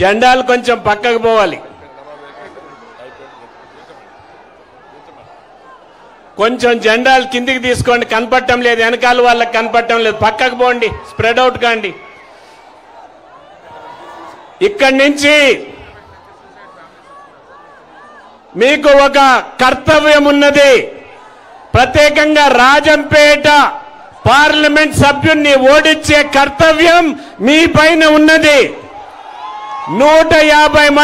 జెండాలు కొంచెం పక్కకు పోవాలి. కొంచెం జెండాలు కిందికి తీసుకోండి కనపడటం లేదు వెనకాల వాళ్ళకి కనపడటం లేదు. పక్కకు పోండి స్ప్రెడ్ అవుట్ కాండి. ఇక్కడి నుంచి మీకు ఒక కర్తవ్యం ఉన్నది. ప్రత్యేకంగా రాజంపేట పార్లమెంట్ సభ్యుణ్ణి ఓడించే కర్తవ్యం మీ పైన ఉన్నది. నూట యాభై మంది